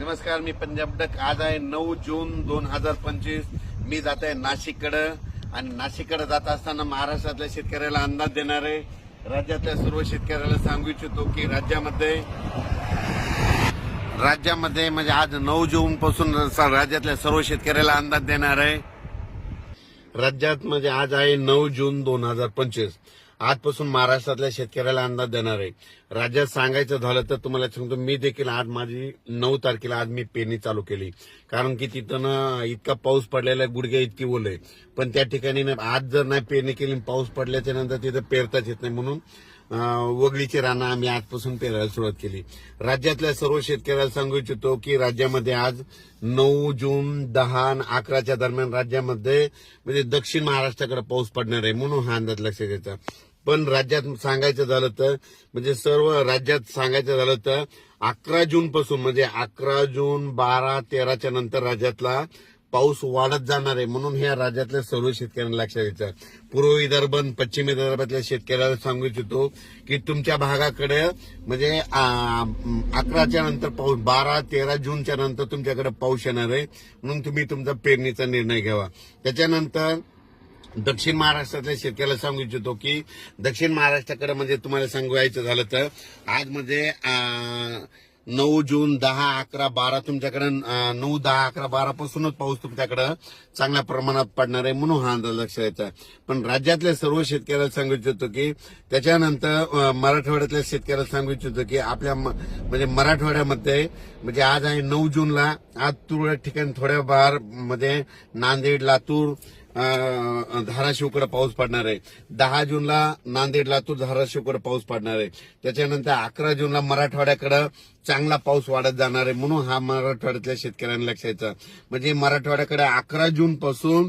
नमस्कार मी पंजाब डक. आज आहे नऊ जून दोन हजार पंचवीस. मी जात आहे नाशिककडं. आणि नाशिककडे जात असताना महाराष्ट्रातल्या शेतकऱ्याला अंदाज देणार आहे राज्यातल्या सर्व शेतकऱ्याला सांगू इच्छितो की राज्यामध्ये राज्यामध्ये म्हणजे आज नऊ जून पासून राज्यातल्या सर्व शेतकऱ्याला अंदाज देणार आहे राज्यात म्हणजे आज आहे नऊ जून दोन हजार पंचवीस. आजपासून महाराष्ट्रातल्या शेतकऱ्याला अंदाज देणार आहे. राज्यात सांगायचं झालं तर तुम्हाला सांगतो मी देखील आज माझी नऊ तारखेला आज मी पेरणी चालू केली. कारण की तिथं ना इतका पाऊस पडलेला आहे गुडघ्या इतकी ओले आहे पण त्या ठिकाणी ना आज जर नाही पेरणी केली पाऊस पडल्याच्या नंतर तिथं पेरताच येत नाही. म्हणून वगळीची रानं आम्ही आजपासून पेरायला सुरुवात केली. राज्यातल्या सर्व शेतकऱ्याला सांगू इच्छितो की राज्यामध्ये आज नऊ जून दहा आणि अकराच्या दरम्यान राज्यामध्ये म्हणजे दक्षिण महाराष्ट्राकडे पाऊस पडणार आहे. म्हणून हा अंदाज लक्षात घ्यायचा. पण राज्यात सांगायचं झालं तर म्हणजे सर्व राज्यात सांगायचं झालं तर अकरा जून पासून म्हणजे अकरा जून बारा तेराच्या नंतर राज्यातला पाऊस वाढत जाणार आहे. म्हणून ह्या राज्यातल्या सर्व शेतकऱ्यांना लक्षात घ्यायचं. पूर्व विदर्भ पश्चिम विदर्भातल्या शेतकऱ्याला सांगू इच्छितो की तुमच्या भागाकडे म्हणजे अकराच्या नंतर पाऊस बारा तेरा जूनच्या नंतर तुमच्याकडे पाऊस येणार आहे. म्हणून तुम्ही तुमचा पेरणीचा निर्णय घ्यावा. त्याच्यानंतर दक्षिण महाराष्ट्रातल्या शेतकऱ्याला सांगू इच्छितो की दक्षिण महाराष्ट्राकडे म्हणजे तुम्हाला सांगायचं झालं तर आज म्हणजे नऊ जून दहा अकरा बारा तुमच्याकडे नऊ दहा अकरा बारा पासूनच पाऊस तुमच्याकडे चांगल्या प्रमाणात पडणार आहे म्हणून हा अंदाज लक्षात यायचा पण राज्यातल्या सर्व शेतकऱ्याला सांगू इच्छितो की त्याच्यानंतर मराठवाड्यातल्या शेतकऱ्याला सांगू इच्छितो की आपल्या म- म्हणजे मराठवाड्यामध्ये म्हणजे आज आहे नऊ जूनला आज तुरळक ठिकाणी थोड्या बारमध्ये म्हणजे नांदेड लातूर धाराशिवकडे पाऊस पडणार आहे. दहा जूनला नांदेड लातूर धाराशिवकडे पाऊस पडणार आहे. त्याच्यानंतर अकरा जूनला मराठवाड्याकडे चांगला पाऊस वाढत जाणार आहे. म्हणून हा मराठवाड्यातल्या शेतकऱ्यांना लक्षायचा म्हणजे मराठवाड्याकडे अकरा जून पासून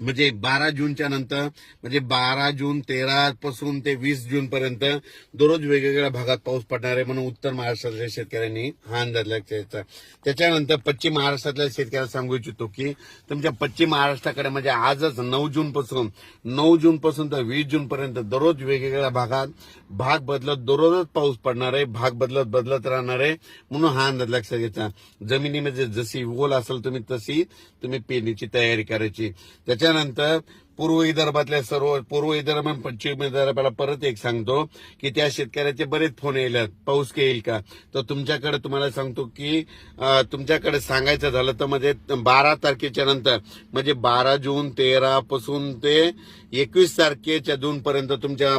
म्हणजे बारा जूनच्या नंतर म्हणजे बारा जून तेरा पासून ते वीस जून पर्यंत दररोज वेगवेगळ्या भागात पाऊस पडणार आहे म्हणून उत्तर महाराष्ट्रातल्या शेतकऱ्यांनी हा अंदाज लक्षात त्याच्यानंतर पश्चिम महाराष्ट्रातल्या शेतकऱ्याला सांगू इच्छितो की तुमच्या पश्चिम महाराष्ट्राकडे म्हणजे आजच नऊ जून पासून नऊ जून पासून तर वीस जून पर्यंत दररोज वेगवेगळ्या भागात भाग बदलत दररोजच पाऊस पडणार आहे भाग बदलत बदलत राहणार आहे म्हणून हा अंदाज लक्षात घ्यायचा जमिनीमध्ये जशी ओल असेल तुम्ही तशी तुम्ही पेरणीची तयारी करायची. त्याच्या त्याच्यानंतर पूर्व विदर्भातल्या सर्व पूर्व विदर्भ आणि पश्चिम विदर्भाला परत एक सांगतो की त्या शेतकऱ्याचे बरेच फोन येईल पाऊस येईल का? तर तुमच्याकडे तुम्हाला सांगतो की तुमच्याकडे सांगायचं झालं तर म्हणजे बारा तारखेच्या नंतर म्हणजे बारा जून तेरा पासून ते एकवीस तारखेच्या जून पर्यंत तुमच्या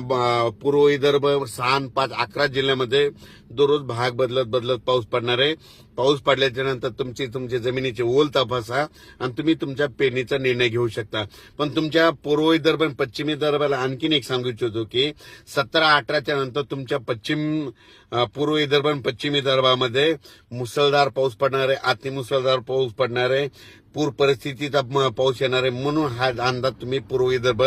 पूर्व विदर्भ सहा पाच अकरा जिल्ह्यामध्ये दररोज भाग बदलत बदलत पाऊस पडणार आहे. पाऊस पडल्याच्या नंतर तुमची तुमची जमिनीची ओल तपासा आणि तुम्ही तुमच्या पेरणीचा निर्णय घेऊ शकता. पण तुमच्या पूर्व विदर्भ आणि पश्चिमी विदर्भाला आणखीन एक सांगू इच्छितो की सतरा अठराच्या नंतर तुमच्या पश्चिम पूर्व विदर्भ आणि पश्चिम विदर्भामध्ये मुसळधार पाऊस पडणार आहे अतिमुसळधार पाऊस पडणार आहे पूर परिस्थितीचा म- पाऊस येणार आहे म्हणून हा अंदाज तुम्ही पूर्व विदर्भ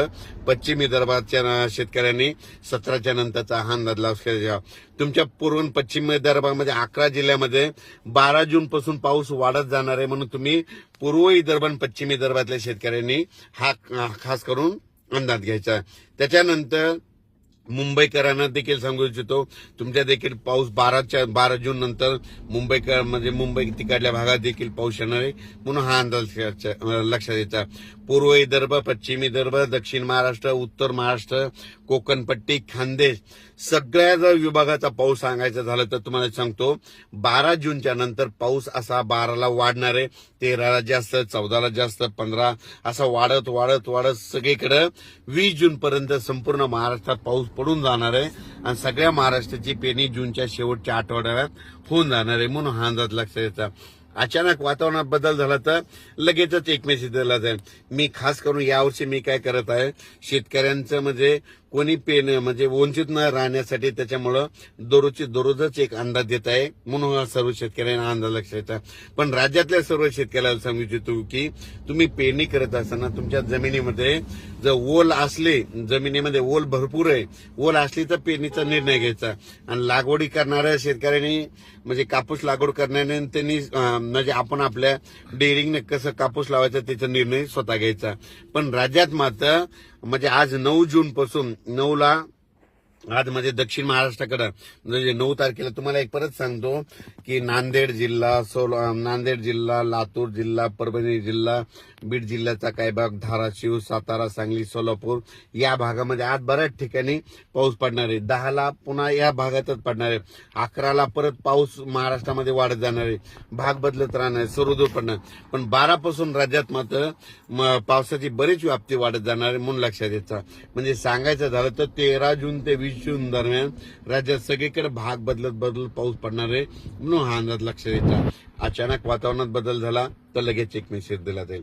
पश्चिम विदर्भाच्या शेतकऱ्यांनी सतराच्या नंतरचा हा अंदाज लक्षात तुमच्या पूर्व पश्चिम विदर्भामध्ये अकरा जिल्ह्यामध्ये बारा जून पासून पाऊस वाढत जाणार आहे म्हणून तुम्ही पूर्व विदर्भ आणि पश्चिम विदर्भातल्या शेतकऱ्यांनी हा हा खास करून अंदाज घ्यायचा. त्याच्यानंतर मुंबईकरांना देखील सांगू इच्छितो. तुमच्या देखील पाऊस बाराच्या बारा जून नंतर मुंबईकर म्हणजे मुंबई तिकडल्या भागात देखील पाऊस येणार आहे. म्हणून हा अंदाज लक्षात द्यायचा पूर्व विदर्भ पश्चिम विदर्भ दक्षिण महाराष्ट्र उत्तर महाराष्ट्र कोकणपट्टी खानदेश सगळ्या जर विभागाचा पाऊस सांगायचा झालं तर तुम्हाला सांगतो बारा जूनच्या नंतर पाऊस असा बाराला वाढणार आहे. तेराला जास्त चौदाला जास्त पंधरा असा वाढत वाढत वाढत सगळीकडे. वीस जून पर्यंत संपूर्ण महाराष्ट्रात पाऊस पडून जाणार आहे. आणि सगळ्या महाराष्ट्राची पेरणी जूनच्या शेवटच्या आठवड्यात होऊन जाणार आहे म्हणून हा अंदाज लक्षात यायचा अचानक वातावरणात बदल झाला तर लगेचच एक मेसेज दिला जाईल. मी खास करून यावर्षी मी काय करत आहे शेतकऱ्यांचं म्हणजे कोणी पेन म्हणजे वंचित न राहण्यासाठी त्याच्यामुळं दररोजची दररोजच एक अंदाज देत आहे. म्हणून हा सर्व शेतकऱ्यांना अंदाज लक्षात पण राज्यातल्या सर्व शेतकऱ्याला सांगू इच्छितो की तुम्ही पेरणी करत असताना तुमच्या जमिनीमध्ये जर ओल असले जमिनीमध्ये ओल भरपूर आहे ओल असली तर पेरणीचा निर्णय घ्यायचा. आणि लागवडी करणाऱ्या शेतकऱ्यांनी म्हणजे कापूस लागवड करण्याने त्यांनी म्हणजे आपण आपल्या डेअरिंगने कसं कापूस लावायचा त्याचा निर्णय स्वतः घ्यायचा. पण राज्यात मात्र म्हणजे आज नऊ जून पासून नऊला आज म्हणजे दक्षिण महाराष्ट्राकडं म्हणजे नऊ तारखेला तुम्हाला एक परत सांगतो की नांदेड जिल्हा सोल नांदेड जिल्हा लातूर जिल्हा परभणी जिल्हा बीड जिल्ह्याचा काही भाग धाराशिव सातारा सांगली सोलापूर या भागामध्ये आज बऱ्याच ठिकाणी पाऊस पडणार आहे. दहाला पुन्हा या भागातच पडणार आहे. अकराला परत पाऊस महाराष्ट्रामध्ये वाढत जाणार आहे. भाग बदलत राहणार आहे सर्वदूर पडणार. पण बारापासून राज्यात मात्र म- पावसाची बरीच व्याप्ती वाढत जाणार आहे म्हणून लक्षात यायचा म्हणजे सांगायचं झालं तर तेरा जून ते वीस जून दरम्यान राज्यात सगळीकडे भाग बदलत बदलत पाऊस पडणार आहे. म्हणून हा अंदाज लक्षात देता अचानक वातावरणात बदल झाला तर लगेच एक मेसेज दिला जाईल.